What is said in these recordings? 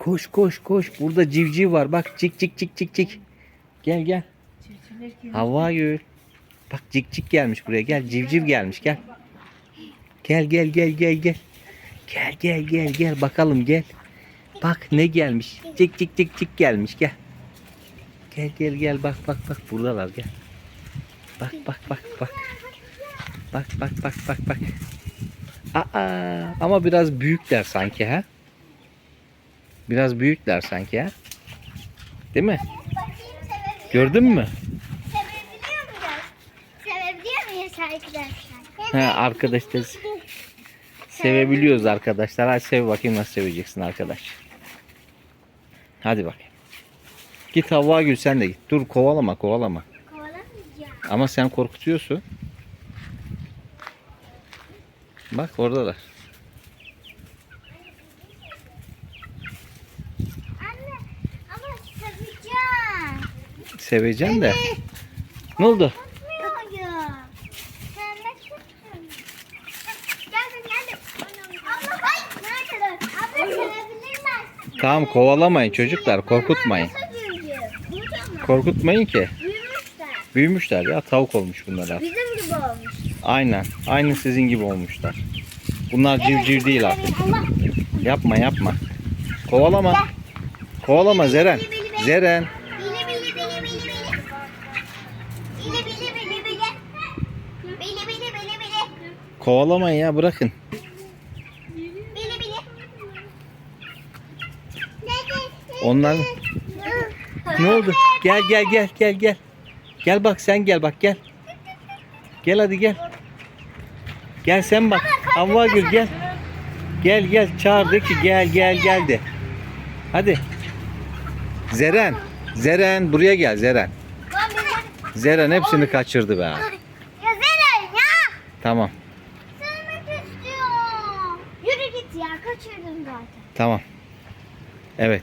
Koş koş koş. Burada civciv var. Bak cik cik cik cik cik. Gel gel. Hava gül. Bak cik cik gelmiş buraya. Gel civciv gelmiş gel. Gel gel gel gel gel. Gel gel gel gel bakalım gel. Bak ne gelmiş. Cik cik cik cik gelmiş gel. Gel gel gel bak bak bak buradalar gel. Bak bak bak bak. Bak bak bak bak bak. Aa ama biraz büyükler sanki ha. Biraz büyükler sanki ha. Değil mi? Gördün mü? Sevebiliyor muyuz? Sevebiliyor muyuz arkadaşlar? He arkadaşlar sevebiliyoruz arkadaşlar. Hadi sev bakayım nasıl seveceksin arkadaş. Hadi bakayım. Git Havva Gül sen de git. Dur kovalama kovalama. Kovalamayacağım. Ama sen korkutuyorsun. Bak oradalar. Anne ama seveceğim. Seveceksin de. Ne oldu? Tutmuyorum. Sevmek tutmuyorum. Geldim geldim. Abla ay. Nerede? Abla sevebilir misin? Tamam kovalamayın çocuklar korkutmayın. Korkutmayın ki. Büyümüşler. Büyümüşler ya tavuk olmuş bunlar artık. Bizim gibi olmuş. Aynen. Aynı sizin gibi olmuşlar. Bunlar civciv değil artık. Yapma yapma. Kovalama. Kovalama Zeren. Zeren. Kovalamayın ya bırakın. Bili bili. Onlar ne oldu? Gel gel gel gel gel. Gel bak sen gel bak gel. Gel hadi gel. Gel sen bak. Havva Gül gel. Gel gel çağırdı ki gel gel gel de. Hadi. Zeren. Zeren buraya gel Zeren. Zeren hepsini kaçırdı be. Ya Zeren ya. Tamam. ya kaçırdım zaten. Tamam. Evet.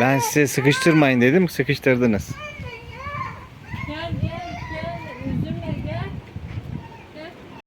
Ben size sıkıştırmayın dedim. Sıkıştırdınız. Gel gel.